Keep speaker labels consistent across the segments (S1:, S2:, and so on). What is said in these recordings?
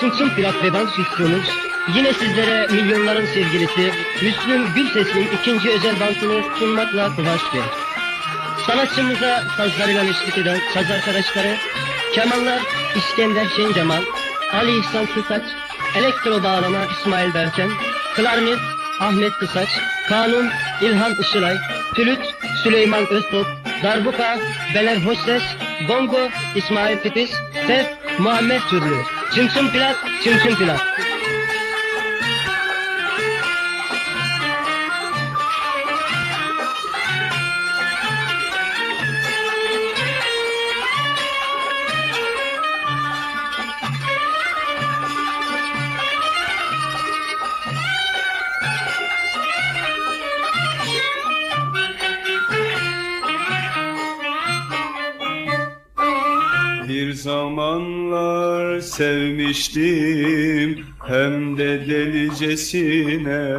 S1: Çın Pirat ve Dans Üstümüz yine sizlere milyonların sevgilisi Müslüm Gürses'in ikinci özel dansını sunmakla kıvanç duyar. Sanatçımıza sazlarıyla eşlik eden saz arkadaşları Kemallar İskender Şencemal, Ali İhsan Kısaç, Elektro bağlama İsmail Berken, Klarnet Ahmet Kısaç, Kanun İlhan Işılay, Flüt Süleyman Öztop, Darbuka Beler Hostes, Bongo İsmail Fitiz, Tef Muhammed Türlü, Çımçım Pilat, Çımçım Pilat.
S2: Bir zamanlar sevmiştim hem de delicesine.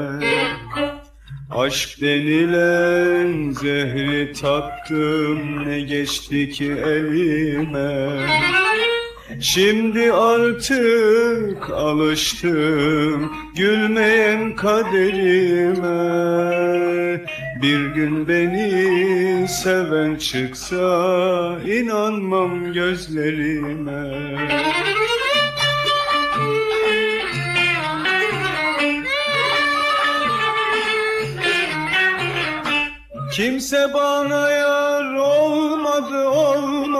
S2: Aşk denilen zehri tattım ne geçti ki elime? Şimdi artık alıştım gülmeyen kaderime Bir gün beni seven çıksa inanmam gözlerime. Kimse bana yar olmadı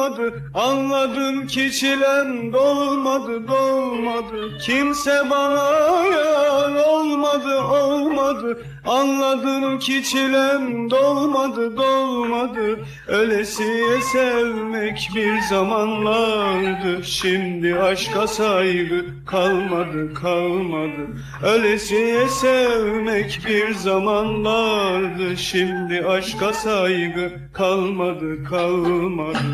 S2: olmadı Anladım ki çilem dolmadı dolmadı. Kimse bana yar olmadı olmadı. Anladım ki çilem dolmadı dolmadı. Ölesiye sevmek bir zamanlardı. Şimdi aşka saygı kalmadı kalmadı. Ölesiye sevmek bir zamanlardı. Şimdi aşka saygı kalmadı kalmadı